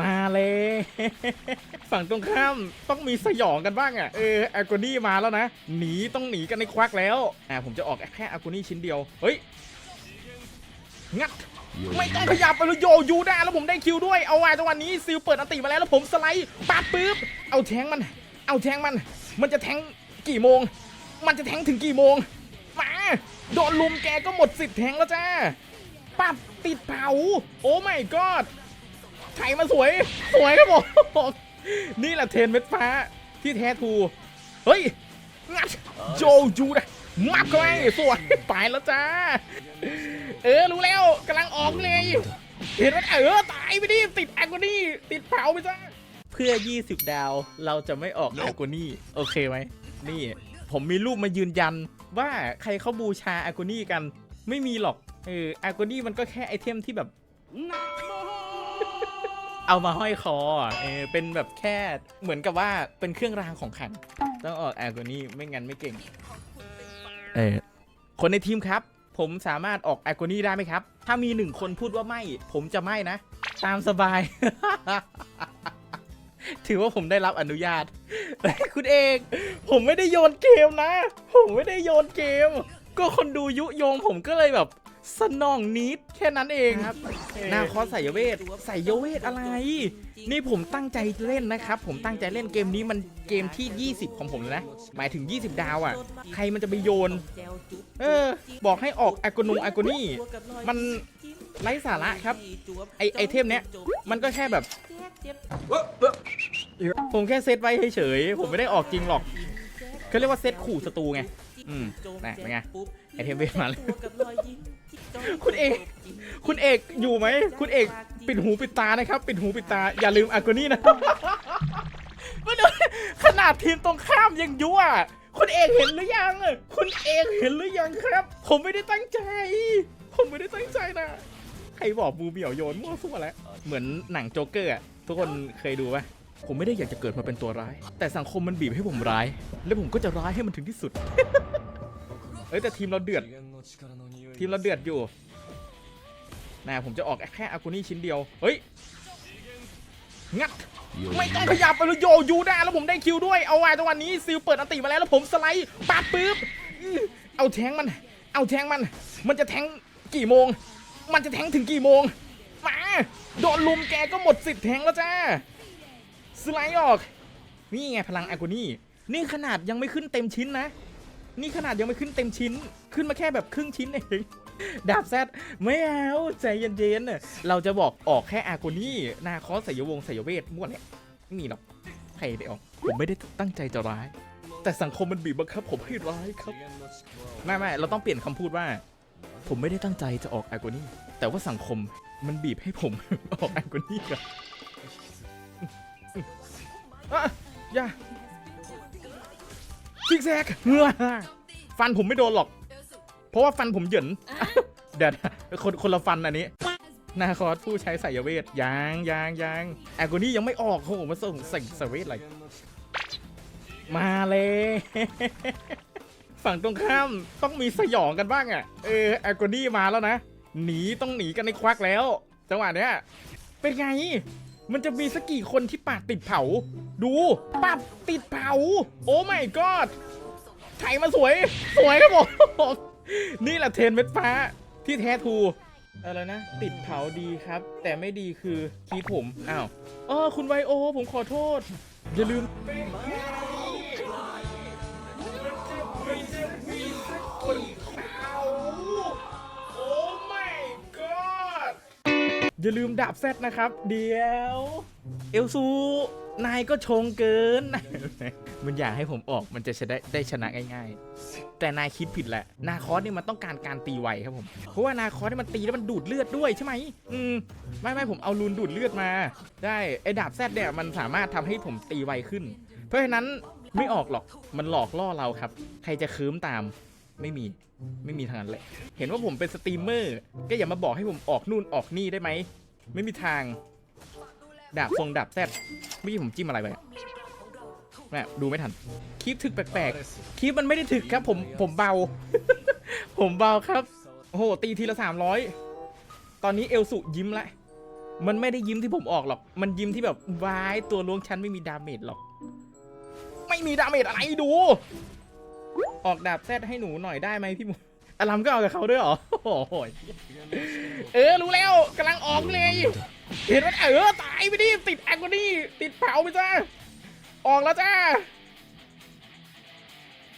มาเลย ฝั่งตรงข้ามต้องมีสยองกันบ้างอะ เอออากูนี่มาแล้วนะ หนีต้องหนีกันในควักแล้ว อ่าผมจะออกแค่อากูนี่ชิ้นเดียว เฮ้ย งัดไม่ต้องขยับไปเลยโยยูได้แล้วผมได้คิวด้วย เอาไว้จังหวะนี้ซิลเปิดอันติมาแล้วแล้วผมสไลด์ปาดปึ๊บ เอาแทงมัน เอาแทงมัน มันจะแทงกี่โมง มันจะแทงถึงกี่โมง มา โดนลุมแกก็หมดสิทธิ์แทงแล้วจ้าปับติดเผา โอ้ไม่กอด ไถมาสวย สวยครับผม นี่แหละเทรนเม็ดฟ้าที่แท้ทู เฮ้ยงัดโจจูนะมักเข้าไปสวยไปแล้วจ้า เออ รู้แล้วกำลังออกเลย เห็นไหมเออ ตายไปดิ ติดแอคโกนี่ ติดเผาไปจ้า เพื่อ 20 ดาวเราจะไม่ออกแอคโกนี่ โอเคไหม นี่ ผมมีรูปมายืนยันว่าใครเขาบูชาแอคโกนี่กัน ไม่มีหรอก เออแอคโกนี่มันก็แค่ไอเทมที่แบบ เอามาห้อยคอเออเป็นแบบแค่เหมือนกับว่าเป็นเครื่องรางของขลังต้องออกแอลกอนี่ไม่งั้นไม่เก่งเออคนในทีมครับ ผมสามารถออกแอลกอนี่ได้ไหมครับ ถ้ามีหนึ่งคนพูดว่าไม่ ผมจะไม่นะ ตามสบาย ถือว่าผมได้รับอนุญาต คุณเอกผมไม่ได้โยนเกมนะ ผมไม่ได้โยนเกม ก็คนดูยุโยงผมก็เลยแบบ สนองนิดแค่นั้นเองครับ นาคอสใส่เวทใส่เวทอะไร นี่ผมตั้งใจเล่นนะครับ ผมตั้งใจเล่นเกมนี้มันเกมที่ 20 ของผมเลยนะ หมายถึง 20 ดาวอะ่ะ ใครมันจะไปโยน เออ บอกให้ออกอากนงอากนี่ มันไร้สาระครับ ไอไอเทมเนี้ย มันก็แค่แบบ ผมแค่เซตไว้เฉยๆ ผมไม่ได้ออกจริงหรอกเขาเรียกว่าเซตขู่ศัตรูไง อืมน่ะเป็นไงไอเทมเวทมาเลย คุณเอก คุณเอกอยู่ไหม คุณเอกปิดหูปิดตานะครับ ปิดหูปิดตา อย่าลืมอากนี่นะไม่ได้ขนาดทีมตรงข้ามยังยั่วคุณเอกเห็นหรือยัง คุณเอกเห็นหรือยังครับ ผมไม่ได้ตั้งใจ ผมไม่ได้ตั้งใจนะ ใครบอกมูเหมียวโยนมั่วซั่วแล้ว เหมือนหนังโจ๊กเกอร์อะทุกคนเคยดูปะผมไม่ได้อยากจะเกิดมาเป็นตัวร้าย แต่สังคมมันบีบให้ผมร้าย และผมก็จะร้ายให้มันถึงที่สุด เอ้ยแต่ทีมเราเดือด ทีมเราเดือดอยู่นะผมจะออกแค่อากูนี่ชิ้นเดียว เฮ้ย งัด ไม่ต้องขยับไปเลยโยยูได้แล้วผมได้คิวด้วย เอาไว้จังหวะนี้ซิลเปิดอันติมาแล้วแล้วผมสไลด์ปาดปึ๊บอื้อเอาแทงมัน เอาแทงมัน มันจะแทงกี่โมง มันจะแทงถึงกี่โมง มา โดนลุมแกก็หมดสิทธิ์แทงแล้วจ้า สไลด์ออก นี่ไงพลังอากูนี่ นี่ขนาดยังไม่ขึ้นเต็มชิ้นนะ นี่ขนาดยังไม่ขึ้นเต็มชิ้น ขึ้นมาแค่แบบครึ่งชิ้นเองดาบแซดไม่เอาใจเย็นๆน่ะเราจะบอกออกแค่อากนี่นาคอสสยวงศ์สยเวทมั่วเนี่ยไม่มีหรอกใครได้ออกผมไม่ได้ตั้งใจจะร้าย แต่สังคมมันบีบบังคับผมให้ร้ายครับไม่ไม่เราต้องเปลี่ยนคำพูดว่า ผมไม่ได้ตั้งใจจะออกอากนี่แต่ว่าสังคมมันบีบให้ผมออกอากนี่ครับอะอย่าซิกแซกเฮ้อฟันผมไม่โดนหรอก เพราะว่าฟันผมเหยินเดี๋ยวนะคนคนละฟันอันนี้นาคอสผู้ใช้สายเวทยางยางยางแอลกอนี่ยังไม่ออกโอ้โหมาส่งใส่สายเวทอะไรมาเลย ฝั่งตรงข้ามต้องมีสยองกันบ้างอะเออแอลกอนี่มาแล้วนะหนีต้องหนีกันในควักแล้ว จังหวะเนี้ยเป็นไง มันจะมีสักกี่คนที่ปากติดเผา ดูปับติดเผา โอ้ไม่กอด ไถมาสวย สวยครับผม นี่แหละเทนเม็ดฟ้าที่แท้ทูอะไรนะ ติดเผาดีครับ แต่ไม่ดีคือคีผม อ้าวอ๋อคุณไวโอ ผมขอโทษ อย่าลืม อย่าลืมดาบแซดนะครับ เดี๋ยว เอลซู นายก็ชงเกิน มันอยากให้ผมออกมันจะชนะได้ชนะง่ายๆ แต่นายคิดผิดแหละ นาคอสนี่มันต้องการการตีไวครับผม เพราะว่านาคอสนี่มันตีแล้วมันดูดเลือดด้วยใช่ไหมอืมไม่ไม่ผมเอารูนดูดเลือดมา ได้ไอ้ดาบแซดเนี่ยมันสามารถทำให้ผมตีไวขึ้น เพราะฉะนั้นไม่ออกหรอกมันหลอกล่อเราครับ ใครจะคืมตาม ไม่มีไม่มีทางนั้นแหละ เห็นว่าผมเป็นสตรีมเมอร์ก็อย่ามาบอกให้ผมออกนู่นออกนี่ได้ไหมไม่มีทางดาบทรงดาบแซดเมื่อกี้ผมจิ้มอะไรไปอะแม่ดูไม่ทันคลิปถึกแปลกๆคลิปมันไม่ได้ถึกครับ ผมผมเบา ผมเบาครับโอ้โหตีทีละสามร้อยตอนนี้เอลสุยิ้มละมันไม่ได้ยิ้มที่ผมออกหรอก มันยิ้มที่แบบวายตัวล้วงชั้นไม่มีดาเมจหรอก ไม่มีดาเมจอะไรดู ออกดาบแซดให้หนูหน่อยได้ไหมพี่หมูอลัมก็เอากับเขาด้วยเหรอโอ้โหเออรู้แล้วกำลังออกเลย เห็นว่าเออตายไปดิติดแองกนี่ติดเผาไปจ้าออกแล้วจ้า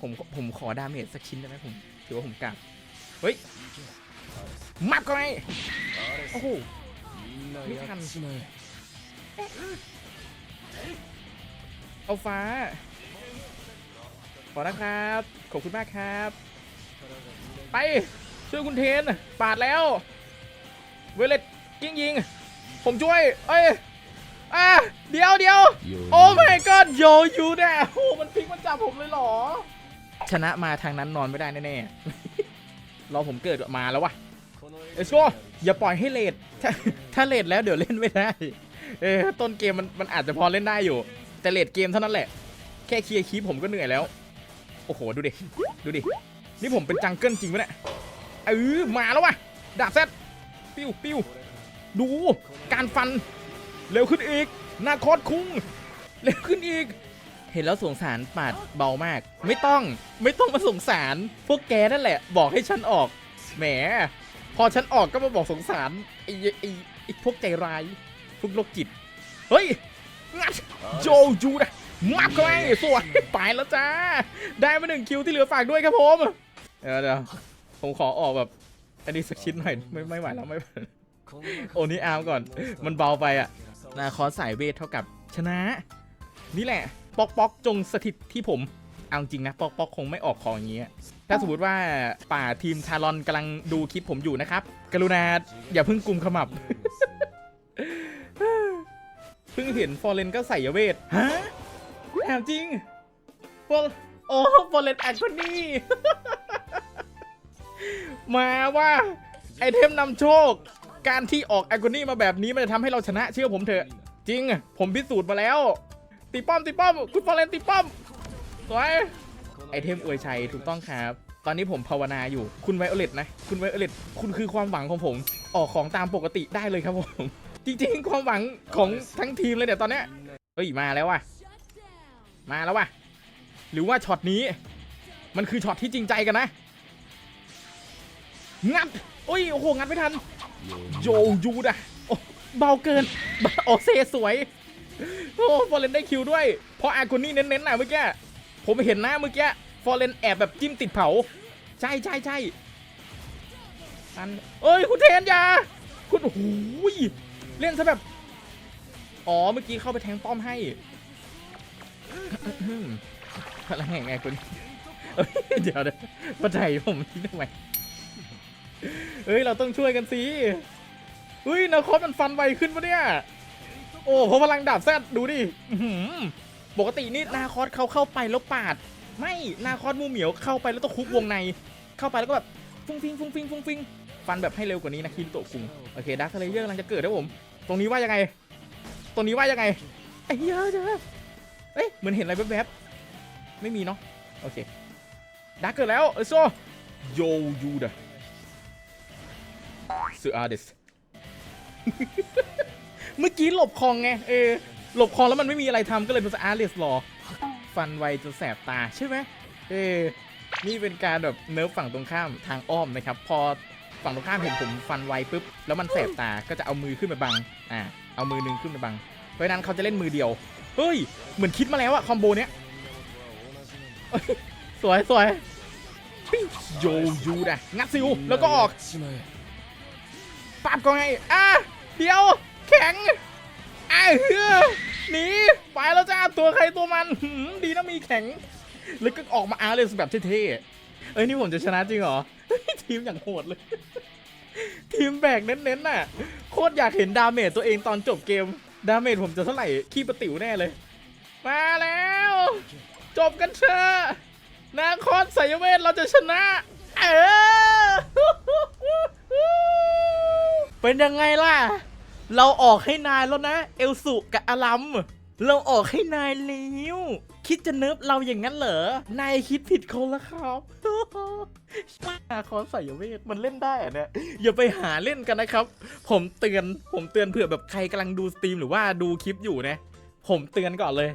ผมผมขอดาเมจสักชิ้นได้ไหมผมถือว่าผมกลับเฮ้ยมัดก็ไงโอ้โหไม่ทันเอาฟ้า ขอนะครับ ขอบคุณมากครับ ไปช่วยคุณเทน ปาดแล้ว เวเลตยิงยิง ผมช่วย เอ้ยอะเดี๋ยวเดี๋ยวโอ้ my god โยยูเนี่ยโอ้โหมันพลิกมาจับผมเลยเหรอ ชนะมาทางนั้นนอนไม่ได้แน่ๆ รอผมเกิดมาแล้ววะเอสโกอย่าปล่อยให้เลดถ้าถ้าเลดแล้วเดี๋ยวเล่นไม่ได้ เออต้นเกมมันมันอาจจะพอเล่นได้อยู่ แต่เลดเกมเท่านั้นแหละ แค่เคลียร์คีปผมก็เหนื่อยแล้ว โอ้โห ดูดิ ดูดิ นี่ผมเป็นจังเกิลจริงปะเนี่ยเออมาแล้ววะดาบเซตปิ้วปิ้วดู การฟัน เร็วขึ้นอีกหน้าคอดคุ้ง เร็วขึ้นอีก เห็นแล้วสงสารปาดเบามาก ไม่ต้อง ไม่ต้องมาสงสาร พวกแกนั่นแหละ บอกให้ฉันออก แหม พอฉันออกก็มาบอกสงสาร ไอ้ไอ้ไอ้พวกใจร้าย พวกโรคจิต เฮ้ยงัดโจจูนะ มับเข้าไปสวยไปแล้วจ้า ได้มาหนึ่งคิวที่เหลือฝากด้วยครับผมเดี๋ยวเดี๋ยวผมขอออกแบบ อันนี้สักชิ้นหน่อยไม่ไม่ไหวแล้วไม่โอ้นี่อาร์มก่อน มันเบาไปอะนาคอสสายเวทเท่ากับชนะ นี่แหละ ปอกปอกจงสถิตที่ผมเอาจริงนะปอกปอกคงไม่ออกของอย่างเงี้ย ถ้าสมมติว่าป่าทีมชาลอนกำลังดูคลิปผมอยู่นะครับ กรุณาอย่าเพิ่งกลุ่มขมับ เพิ่งเห็นฟอร์เรนก็ใส่เวทฮะ แอบจริงฟอร์โอ้ฟอร์เรนแอคคนนี้มาว่าไอเทมนำโชค การที่ออกแอคนี่มาแบบนี้มันจะทำให้เราชนะเชื่อผมเถอะ จริง ผมพิสูจน์มาแล้ว ตีป้อมตีป้อม คุณฟอร์เรนตีป้อมสวยไอเทมอวยชัยถูกต้องครับ ตอนนี้ผมภาวนาอยู่คุณไวโอเลตนะ คุณไวโอเลตคุณคือความหวังของผม ออกของตามปกติได้เลยครับผม จริงๆ ความหวังของทั้งทีมเลยเนี่ยตอนเนี้ยเฮ้ยมาแล้วว่ะ มาแล้วว่ะ หรือว่าช็อตนี้ มันคือช็อตที่จริงใจกันนะ งัดโอ้ย โอ้โห งัดไม่ทัน โยยูดะโอ้เบาเกิน โอเซสวย โอ้ฟอร์เรนได้คิวด้วย เพราะอากูนี่เน้นๆน่ะเมื่อกี้ ผมเห็นนะเมื่อกี้ฟอร์เรนแอบแบบจิ้มติดเผา ใช่ใช่ใช่อันเอ้ย คุณเทนยา คุณโอ้ยเล่นซะแบบ อ๋อ เมื่อกี้เข้าไปแทงป้อมให้ พลังแห่งไงคุณเดี๋ยวเดี๋ยวมาไถ่ผมทิ้งทำไมเอ้ย เราต้องช่วยกันสิเฮ้ยนาคอสมันฟันไวขึ้นปะเนี่ย โอ้เพราะพลังดาบแซดดูดิปกตินี่นาคอสเขาเข้าไปแล้วปาด ไม่นาคอสมูเหมียวเข้าไปแล้วต้องคุกวงใน เข้าไปแล้วก็แบบฟุ้งฟิงฟุ้งฟิงฟุ้งฟิงฟันแบบให้เร็วกว่านี้นะคินโตะคุงโอเคดักทะเลเยอร์กำลังจะเกิดนะผม ตรงนี้ว่ายังไง ตรงนี้ว่ายังไงไอ้เยอะจ้ะ เอ้ยเหมือนเห็นอะไรแวบๆไม่มีเนาะโอเคดักเกิดแล้วเออโซโยยูดะซูอาร์เดสเมื่อกี้หลบคลองไงเออหลบคลองแล้วมันไม่มีอะไรทำก็เลยเป็นอาร์เรสรอฟันไวจนแสบตาใช่ไหมเออนี่เป็นการแบบเนิร์ฟฝั่งตรงข้ามทางอ้อมนะครับ พอฝั่งตรงข้ามเห็นผมฟันไวปุ๊บแล้วมันแสบตาก็จะเอามือขึ้นมาบังอ่าเอามือหนึงขึ้นมาบัง เพราะฉะนั้นเขาจะเล่นมือเดียว เฮ้ย เหมือนคิดมาแล้วอะคอมโบเนี้ย สวยสวยโยยูนะงัดซิวแล้วก็ออกปาบก็ไงอะเดี๋ยว แข็งอะเฮือหนีไปแล้วจ้าตัวใครตัวมันดีนะมีแข็ง แล้วก็ออกมาอาร์เลสแบบเท่ๆเอ้ยนี่ผมจะชนะจริงเหรอ ทีมอย่างโหดเลย ทีมแบกเน้นๆน่ะ โคตรอยากเห็นดาเมจตัวเองตอนจบเกม ดาเมจผมจะเท่าไหร่ ขี้ประติ๋วแน่เลย มาแล้ว จบกันเถอะนาคอนสายเวทเราจะชนะ เออ เป็นยังไงล่ะ เราออกให้นายแล้วนะ เอลสุกับอารัม เราออกให้นายแล้วคิดจะเนิบเราอย่างนั้นเหรอ นายคิดผิดคนละครับอาคอนใส่เวทมันเล่นได้อะเนี่ยอย่าไปหาเล่นกันนะครับ ผมเตือนผมเตือนเผื่อแบบใครกำลังดูสตรีมหรือว่าดูคลิปอยู่นะ ผมเตือนก่อนเลย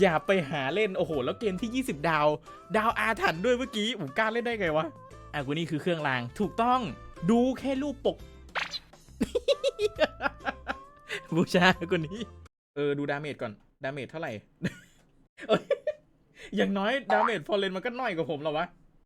อย่าไปหาเล่นโอ้โห แล้วเกมที่ 20 ดาว ดาวอาถรรพ์ด้วยเมื่อกี้ผมกล้าเล่นได้ไงวะอะกูนี่คือเครื่องรางถูกต้องดูแค่รูปปกบูชาคนนี้ เออ ดูดาเมจก่อน ดาเมจเท่าไหร่เอ้ยอย่างน้อยดาเมจฟอร์เรนมันก็น้อยกว่าผมหรอวะ